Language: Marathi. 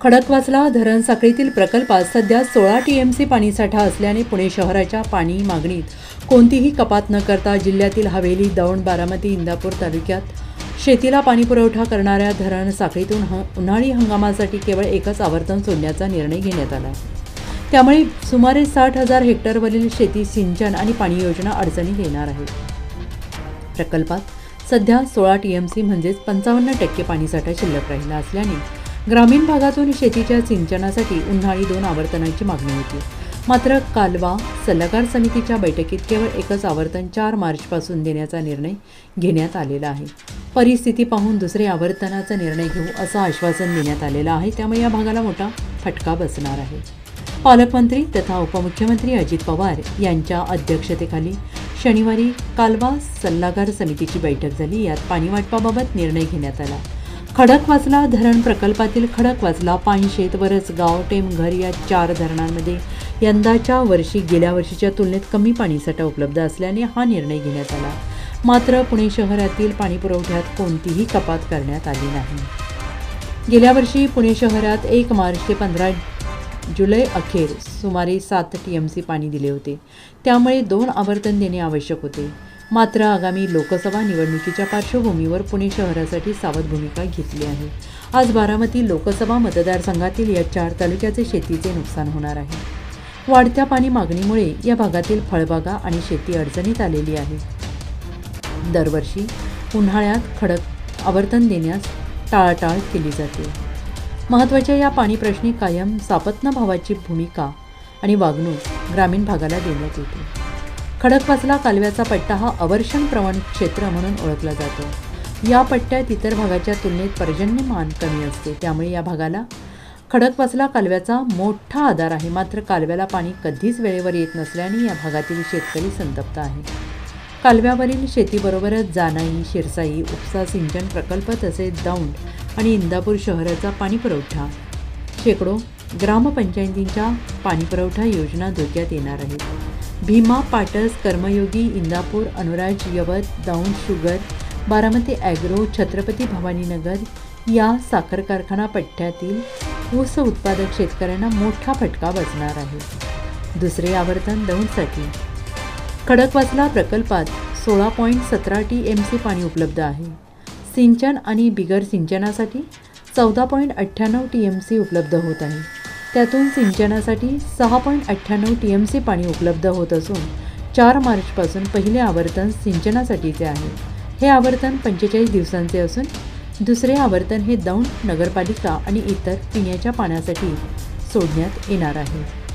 खडकवासला धरण साखळीतील प्रकल्पात सध्या सोळा टी एम सी पाणीसाठा असल्याने पुणे शहराच्या पाणी मागणीत कोणतीही कपात न करता जिल्ह्यातील हवेली दौंड बारामती इंदापूर तालुक्यात शेतीला पाणीपुरवठा करणाऱ्या धरण साखळीतून ह उन्हाळी हंगामासाठी केवळ एकच आवर्तन सोडण्याचा निर्णय घेण्यात आला. आहे त्यामुळे सुमारे साठ हजार हेक्टरवरील शेती सिंचन आणि पाणी योजना अडचणीत येणार आहे प्रकल्पात सध्या सोळा टी एम सी म्हणजेच पंचावन्न टक्के पाणीसाठा शिल्लक राहिला असल्याने ग्रामीण भागातून शेतीच्या सिंचनासाठी उन्हाळी दोन आवर्तनांची मागणी होती. मात्र कालवा सल्लागार समितीच्या बैठकीत केवळ एकच आवर्तन चार मार्चपासून देण्याचा निर्णय घेण्यात आलेला आहे. परिस्थिती पाहून दुसरे आवर्तनाचा निर्णय घेऊ असं आश्वासन देण्यात आलेलं आहे. त्यामुळे या भागाला मोठा फटका बसणार आहे. पालकमंत्री तथा उपमुख्यमंत्री अजित पवार यांच्या अध्यक्षतेखाली शनिवारी कालवा सल्लागार समितीची बैठक झाली. यात पाणी वाटपाबाबत निर्णय घेण्यात आला. खडकवाचला धरण प्रकल्पातील खडकवासला पानशेत वरसगाव टेमघर या चार धरणांमध्ये यंदाच्या वर्षी गेल्या वर्षीच्या तुलनेत कमी पाणीसाठा उपलब्ध असल्याने हा निर्णय घेण्यात आला. मात्र पुणे शहरातील पाणीपुरवठ्यात कोणतीही कपात करण्यात आली नाही. गेल्या वर्षी पुणे शहरात एक मार्च ते पंधरा जुलै अखेर सुमारे सात टी एम सी पाणी दिले होते. त्यामुळे दोन आवर्तन देणे आवश्यक होते. मात्र आगामी लोकसभा निवडणुकीच्या पार्श्वभूमीवर पुणे शहरासाठी सावध भूमिका घेतली आहे. आज बारामती लोकसभा मतदारसंघातील या चार तालुक्याचे शेतीचे नुकसान होणार आहे. वाढत्या पाणी मागणीमुळे या भागातील फळबागा आणि शेती अडचणीत आलेली आहे. दरवर्षी उन्हाळ्यात खडक आवर्तन देण्यास टाळाटाळ केली जाते. महत्त्वाच्या या पाणी प्रश्नी कायम सापत्न भावाची भूमिका आणि वागणूक ग्रामीण भागाला देण्यात येते. खडकवासला कालव्याचा पट्टा हा अवर्षण प्रवण क्षेत्र म्हणून ओळखला जातो. या पट्ट्यात इतर भागाच्या तुलनेत पर्जन्यमान कमी असते. त्यामुळे या भागाला खडकवासला कालव्याचा मोठा आधार आहे. मात्र कालव्याला पाणी कधीच वेळेवर येत नसल्याने या भागातील शेतकरी संतप्त आहे. कालव्यावरील शेतीबरोबरच जानाई शिरसाई उपसा सिंचन प्रकल्प तसेच दौंड आणि इंदापूर शहराचा पाणीपुरवठा शेकडो ग्रामपंचायतींच्या पाणीपुरवठा योजना धोक्यात येणार आहेत. भीमा पाटस कर्मयोगी इंदापूर अनुराज यवत दौंड शुगर बारामती ॲग्रो छत्रपती भवानीनगर या साखर कारखाना पट्ट्यातील ऊस उत्पादक शेतकऱ्यांना मोठा फटका बसणार आहे. दुसरे आवर्तन दौंडसाठी. खडकवासला प्रकल्पात सोळा पॉईंट सतरा टी एम सी पाणी उपलब्ध आहे. सिंचन आणि बिगर सिंचनासाठी चौदा पॉईंट अठ्ठ्याण्णव टी एम सी उपलब्ध होत आहे. त्यातून सिंचनासाठी सहा पॉईंट अठ्ठ्याण्णव टी एम सी पाणी उपलब्ध होत असून चार मार्चपासून पहिले आवर्तन सिंचनासाठीचे आहे. हे आवर्तन पंचेचाळीस दिवसांचे असून दुसरे आवर्तन हे दौंड नगरपालिका आणि इतर पिण्याच्या पाण्यासाठी सोडण्यात येणार आहे.